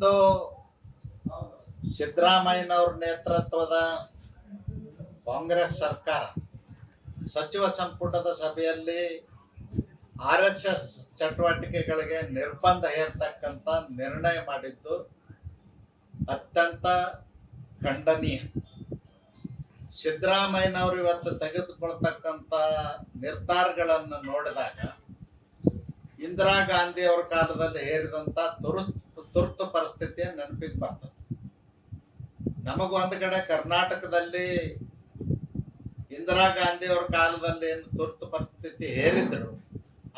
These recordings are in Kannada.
ಇಂದು ಸಿದ್ದರಾಮಯ್ಯನವ್ರ ನೇತೃತ್ವದ ಕಾಂಗ್ರೆಸ್ ಸರ್ಕಾರ, ಸಚಿವ ಸಂಪುಟದ ಸಭೆಯಲ್ಲಿ ಆರ್ ಎಸ್ ಎಸ್ ಚಟುವಟಿಕೆಗಳಿಗೆ ನಿರ್ಬಂಧ ಹೇರ್ತಕ್ಕಂಥ ನಿರ್ಣಯ ಮಾಡಿದ್ದು ಅತ್ಯಂತ ಖಂಡನೀಯ. ಸಿದ್ದರಾಮಯ್ಯನವರು ಇವತ್ತು ತೆಗೆದುಕೊಳ್ತಕ್ಕಂಥ ನಿರ್ಧಾರಗಳನ್ನು ನೋಡಿದಾಗ ಇಂದಿರಾ ಗಾಂಧಿ ಅವರ ಕಾಲದಲ್ಲಿ ಹೇರಿದಂತ ತುರ್ತು ತುರ್ತು ಪರಿಸ್ಥಿತಿಯ ನೆನಪಿಗೆ ಬರ್ತದೆ. ನಮಗೂ ಒಂದು ಕಡೆ ಕರ್ನಾಟಕದಲ್ಲಿ ಇಂದಿರಾ ಗಾಂಧಿ ಅವರ ಕಾಲದಲ್ಲಿ ಏನು ತುರ್ತು ಪರಿಸ್ಥಿತಿ ಹೇರಿದ್ರು,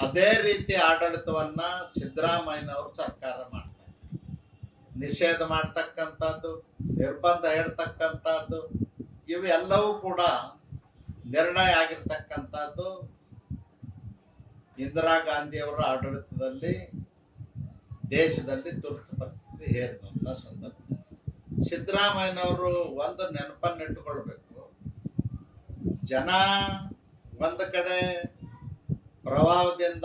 ಅದೇ ರೀತಿ ಆಡಳಿತವನ್ನ ಸಿದ್ದರಾಮಯ್ಯನವರು ಸರ್ಕಾರ ಮಾಡ್ತಾರೆ ನಿಷೇಧ ಮಾಡ್ತಕ್ಕಂಥದ್ದು, ನಿರ್ಬಂಧ ಹೇಳ್ತಕ್ಕಂಥದ್ದು ಇವೆಲ್ಲವೂ ಕೂಡ ನಿರ್ಣಯ ಆಗಿರ್ತಕ್ಕಂಥದ್ದು ಇಂದಿರಾ ಗಾಂಧಿ ಅವರ ಆಡಳಿತದಲ್ಲಿ ದೇಶದಲ್ಲಿ ತುರ್ತು ಪರಿಸ್ಥಿತಿ ಹೇರಿದಂಥ ಸಂದರ್ಭ. ಸಿದ್ದರಾಮಯ್ಯನವರು ಒಂದು ನೆನಪನ್ನಿಟ್ಟುಕೊಳ್ಬೇಕು ಜನ ಒಂದು ಕಡೆ ಪ್ರವಾಹದಿಂದ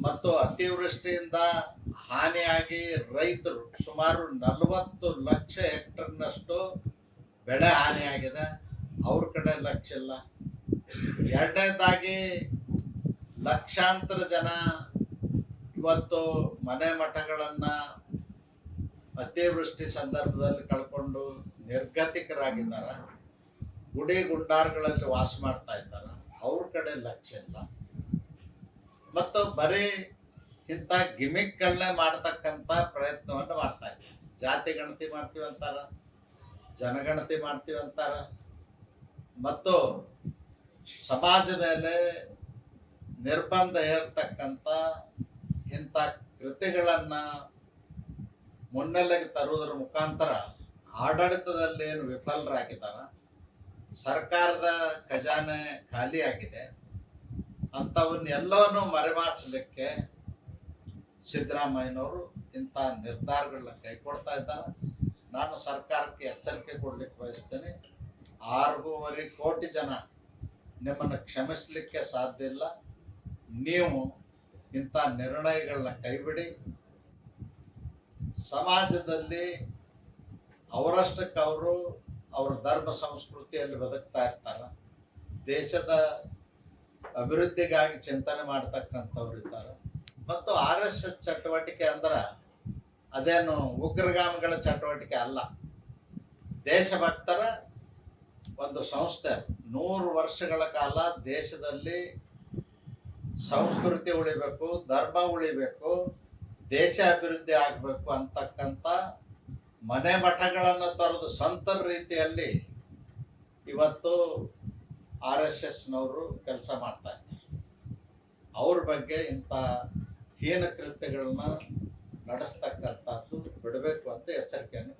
ಮತ್ತು ಅತಿವೃಷ್ಟಿಯಿಂದ ಹಾನಿಯಾಗಿ ರೈತರು ಸುಮಾರು ನಲವತ್ತು ಲಕ್ಷ ಹೆಕ್ಟರ್ನಷ್ಟು ಬೆಳೆ ಹಾನಿಯಾಗಿದೆ. ಅವ್ರ ಕಡೆ ಲಕ್ಷ ಇಲ್ಲ. ಎರಡನೇದಾಗಿ ಲಕ್ಷಾಂತರ ಜನ ಇವತ್ತು ಮನೆ ಮಠಗಳನ್ನ ಅತಿವೃಷ್ಟಿ ಸಂದರ್ಭದಲ್ಲಿ ಕಳ್ಕೊಂಡು ನಿರ್ಗತಿಕರಾಗಿದ್ದಾರೆ. ಗುಡಿ ಗುಂಡಾರ್ಗಳಲ್ಲಿ ವಾಸ ಮಾಡ್ತಾ ಇದ್ದಾರ. ಅವ್ರ ಕಡೆ ಲಕ್ಷ್ಯ ಇಲ್ಲ. ಮತ್ತು ಬರೀ ಇಂಥ ಗಿಮಿಕ್ಗಳನ್ನೇ ಮಾಡ್ತಕ್ಕಂಥ ಪ್ರಯತ್ನವನ್ನು ಮಾಡ್ತಾ ಇದ್ದಾರೆ. ಜಾತಿ ಗಣತಿ ಮಾಡ್ತೀವಿ ಅಂತಾರ, ಜನಗಣತಿ ಮಾಡ್ತೀವಿ ಅಂತಾರ. ಮತ್ತು ಸಮಾಜ ಮೇಲೆ ನಿರ್ಬಂಧ ಹೇರ್ತಕ್ಕಂಥ ಇಂಥ ಕೃತಿಗಳನ್ನು ಮುನ್ನೆಲೆಗೆ ತರುವುದರ ಮುಖಾಂತರ ಆಡಳಿತದಲ್ಲಿ ಏನು ವಿಫಲರಾಗಿದ್ದಾರ? ಸರ್ಕಾರದ ಖಜಾನೆ ಖಾಲಿ ಆಗಿದೆ. ಅಂಥವನ್ನೆಲ್ಲವನ್ನು ಮರೆಮಾಚಲಿಕ್ಕೆ ಸಿದ್ದರಾಮಯ್ಯನವರು ಇಂಥ ನಿರ್ಧಾರಗಳನ್ನ ಕೈಗೊಳ್ತಾ ಇದ್ದಾರೆ. ನಾನು ಸರ್ಕಾರಕ್ಕೆ ಎಚ್ಚರಿಕೆ ಕೊಡ್ಲಿಕ್ಕೆ ಬಯಸ್ತೇನೆ. ಆರೂವರೆ ಕೋಟಿ ಜನ ನಿಮ್ಮನ್ನು ಕ್ಷಮಿಸಲಿಕ್ಕೆ ಸಾಧ್ಯ ಇಲ್ಲ. ನೀವು ಇಂಥ ನಿರ್ಣಯಗಳನ್ನ ಕೈಬಿಡಿ. ಸಮಾಜದಲ್ಲಿ ಅವರಷ್ಟಕ್ಕವರು ಅವರ ಧರ್ಮ ಸಂಸ್ಕೃತಿಯಲ್ಲಿ ಬದುಕ್ತಾ ಇರ್ತಾರೆ. ದೇಶದ ಅಭಿವೃದ್ಧಿಗಾಗಿ ಚಿಂತನೆ ಮಾಡ್ತಕ್ಕಂಥವ್ರು ಇದ್ದಾರೆ. ಮತ್ತು ಆರ್ ಎಸ್ ಎಸ್ ಚಟುವಟಿಕೆ ಅಂದ್ರೆ ಅದೇನು ಉಗ್ರಗಾಮಿಗಳ ಚಟುವಟಿಕೆ ಅಲ್ಲ. ದೇಶಭಕ್ತರ ಒಂದು ಸಂಸ್ಥೆ. ನೂರು ವರ್ಷಗಳ ಕಾಲ ದೇಶದಲ್ಲಿ ಸಂಸ್ಕೃತಿ ಉಳಿಬೇಕು, ಧರ್ಮ ಉಳಿಬೇಕು, ದೇಶ ಅಭಿವೃದ್ಧಿ ಆಗಬೇಕು ಅಂತಕ್ಕಂಥ ಮನೆ ಮಠಗಳನ್ನು ತೊರೆದು ಸಂತರ ರೀತಿಯಲ್ಲಿ ಇವತ್ತು ಆರ್ ಎಸ್ ಎಸ್ನವರು ಕೆಲಸ ಮಾಡ್ತಾ ಇದ್ದಾರೆ. ಅವ್ರ ಬಗ್ಗೆ ಇಂಥ ಹೀನ ಕೃತ್ಯಗಳನ್ನ ನಡೆಸ್ತಕ್ಕಂಥದ್ದು ಬಿಡಬೇಕು ಅಂತ ಎಚ್ಚರಿಕೆಯನ್ನು